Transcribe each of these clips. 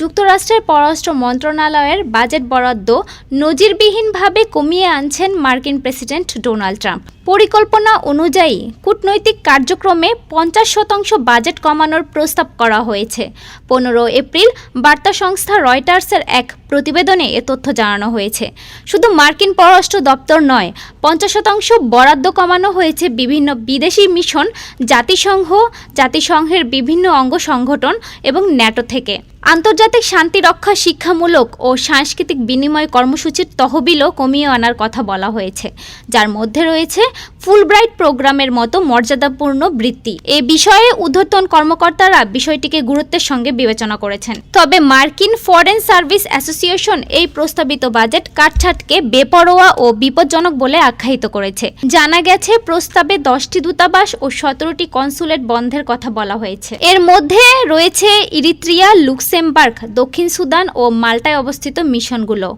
যুক্তরাষ্ট্রের পররাষ্ট্র মন্ত্রণালয়ের বাজেট বরাদ্দ নজিরবিহীনভাবে কমিয়ে আনছেন মার্কিন প্রেসিডেন্ট ডোনাল্ড ট্রাম্প। পরিকল্পনা অনুযায়ী কূটনৈতিক কার্যক্রমে পঞ্চাশ শতাংশ বাজেট কমানোর প্রস্তাব করা হয়েছে। পনেরো এপ্রিল বার্তা সংস্থা রয়টার্সের এক প্রতিবেদনে এ তথ্য জানানো হয়েছে। শুধু মার্কিন পররাষ্ট্র দপ্তর নয়, পঞ্চাশ শতাংশ বরাদ্দ কমানো হয়েছে বিভিন্ন বিদেশি মিশন, জাতিসংঘ, জাতিসংঘের বিভিন্ন অঙ্গ সংগঠন এবং ন্যাটো থেকে। আন্তর্জাতিক শান্তি রক্ষা শিক্ষামূলক ও সাংস্কৃতিক বিনিময় কর্মসূচির তহবিলও কমিয়ে আনার কথা বলা হয়েছে। যার মধ্যে রয়েছে ফুলব্রাইট প্রোগ্রামের মতো মর্যাদাপূর্ণ বৃত্তি। এ বিষয়ে ঊর্ধ্বতন কর্মকর্তারা বিষয়টিকে গুরুত্বের সঙ্গে বিবেচনা করেছেন। তবে মার্কিন ফরেন সার্ভিস অ্যাসোসিয়েশন এই প্রস্তাবিত বাজেট কাটছাটকে বেপরোয়া ও বিপজ্জনক বলে আখ্যায়িত করেছে। জানা গেছে, প্রস্তাবে দশটি দূতাবাস ও সতেরোটি কনসুলেট বন্ধের কথা বলা হয়েছে। এর মধ্যে রয়েছে ইরিত্রিয়া লুক্সেমবার্গ দক্ষিণ সুদান ও মাল্টায় অবস্থিত মিশনগুলো।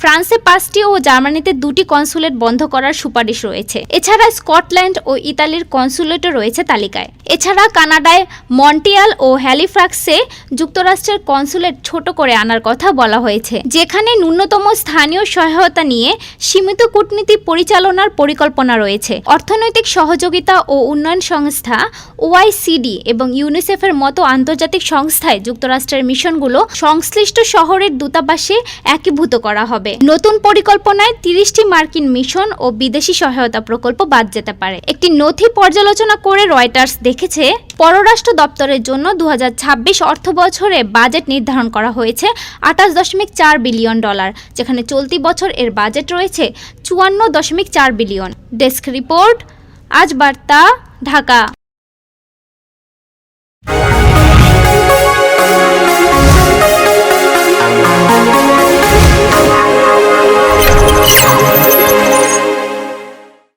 ফ্রান্সে পাঁচটি ও জার্মানিতে দুটি কনসুলেট বন্ধ করার সুপারিশ রয়েছে। এছাড়া স্কটল্যান্ড ও ইতালির কনসুলেটও রয়েছে তালিকায়। এছাড়া কানাডায় মন্টিয়াল ও হ্যালিফ্যাক্সে যুক্তরাষ্ট্রের কনসুলেট ছোট করে আনার কথা বলা হয়েছে, যেখানে ন্যূনতম স্থানীয় সহায়তা নিয়ে সীমিত কূটনীতি পরিচালনার পরিকল্পনা রয়েছে। অর্থনৈতিক সহযোগিতা ও উন্নয়ন সংস্থা ওআইসিডি এবং ইউনিসেফের মতো আন্তর্জাতিক সংস্থায় যুক্তরাষ্ট্রের মিশনগুলো সংশ্লিষ্ট শহরের দূতাবাসে একীভূত করা হবে। নতুন পরিকল্পনায় তিরিশটি মার্কিন মিশন ও বিদেশি সহায়তা প্রকল্প বাদ যেতে পারে। একটি নথি পর্যালোচনা করে রয়টার্স দেখেছে, পররাষ্ট্র দপ্তরের জন্য দু অর্থ বছরে বাজেট নির্ধারণ করা হয়েছে আঠাশ দশমিক চার বিলিয়ন ডলার, যেখানে চলতি বছর এর বাজেট রয়েছে চুয়ান্ন দশমিক চার বিলিয়ন। ডেস্ক রিপোর্ট, আজ বার্তা, ঢাকা।